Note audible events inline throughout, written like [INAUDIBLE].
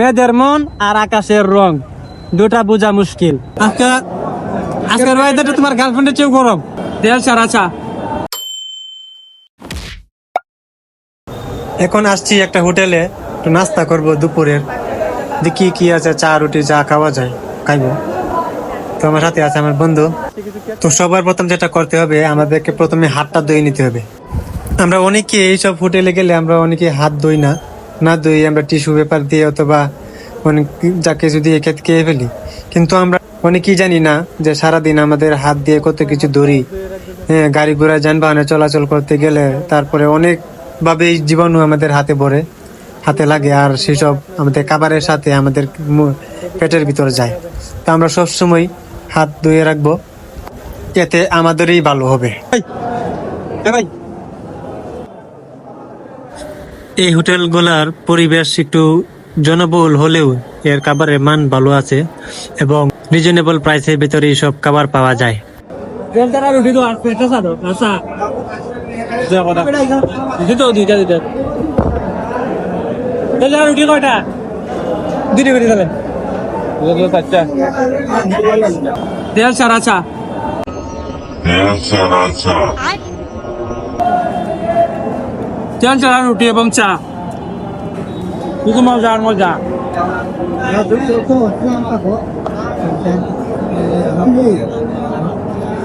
মেয়েদের মন আর আকাশের রং। দুটা বোঝা মুশকিল। আজকে আজকের ওয়েদারটা তোমার গার্লফ্রেন্ডের চেয়েও গরম। দেয়াল ছাড়া চা এখন আসছি একটা হোটেলে, একটু নাস্তা করব দুপুরের। দেখি কি আছে, চা, রুটি চা খাওয়া যায়, খাইবো। তো আমার সাথে আছে আমার বন্ধু। তো সবার প্রথম যেটা করতে হবে, আমাদেরকে প্রথমে হাতটা ধুয়ে নিতে হবে। আমরা অনেকে এইসব হোটেলে গেলে আমরা অনেকে হাত ধুই না। না ধুই আমরা টিস্যু পেপার দিয়ে অথবা অনেক যা কিছু দিয়ে খেতে খেয়ে ফেলি। কিন্তু আমরা অনেকেই জানি না যে সারাদিন আমাদের হাত দিয়ে কত কিছু ধরি। হ্যাঁ, গাড়ি ঘোড়া যানবাহনে চলাচল করতে গেলে তারপরে অনেক ভাবে জীবাণু আমাদের হাতে পড়ে হাতে লাগে আর সেসব আমাদের খাবারের সাথে আমাদের পেটের ভিতরে যায়। তা আমরা সবসময় হাত ধুয়ে রাখব। এতে আমাদেরই ভালো হবে। ভাই এই হোটেলগুলার পরিবেশ একটু জনবহুল হলেও এর খাবারের মান ভালো আছে এবং রিজনেবল প্রাইসের ভিতরে সব খাবার পাওয়া যায়। দেয়াল ছাড়া রুটি তো আর পেটে ছাড়ো আচ্ছা। দুইটা দুইটা। দেয়াল ছাড়া রুটি এবং চা শুধু মজা আর মজা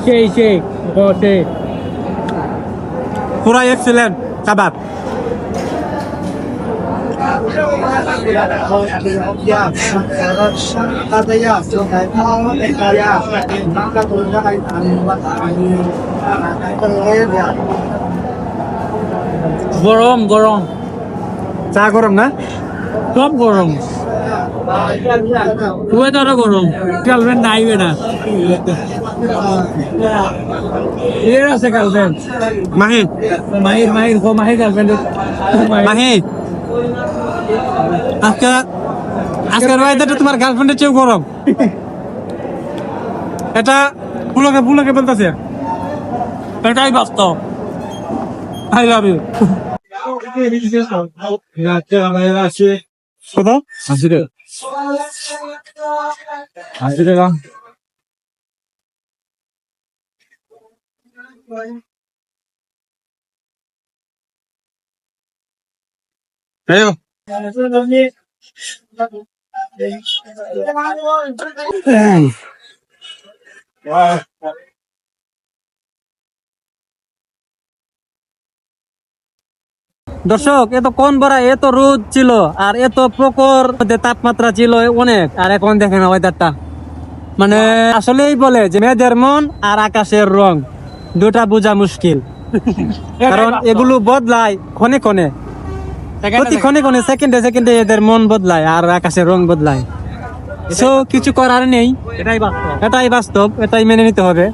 সেই সেই ও সেই পুরা এক্সেলেন্ট খাবার গরম গরম। চা গরম না? সব গরম। ওয়েদারও গরম। গার্লফ্রেন্ড নাই বেটা। এর আছে গার্লফ্রেন্ড মাহি মাহির মাহির কো মাহির গার্লফ্রেন্ড মাহি আজকে আজকের ওয়েদারটা তোমার গার্লফ্রেন্ডের চেয়েও গরম। এটা পুলকে পুলকে বলতেছে এটাই বাস্তব। I love you. 그거? 안쓰려. 안쓰려가. 왜요? 네. 와. দর্শক এত কোন বড় এত রোদ ছিল আর এত প্রকর তাপমাত্রা ছিল অনেক। আর এখন দেখেন ওয়েদারটা মানে আসলেই বলে যে মেয়েদের মন আর আকাশের রং দুটা বোঝা মুশকিল। [LAUGHS] কারণ এগুলো বদলায় ক্ষণে ক্ষণে। প্রতি ক্ষণে ক্ষণে সেকেন্ডে সেকেন্ডে এদের মন বদলায় আর আকাশের রং বদলায়। সো কিছু করার নেই। এটাই বাস্তব। এটাই বাস্তব এটাই মেনে নিতে হবে।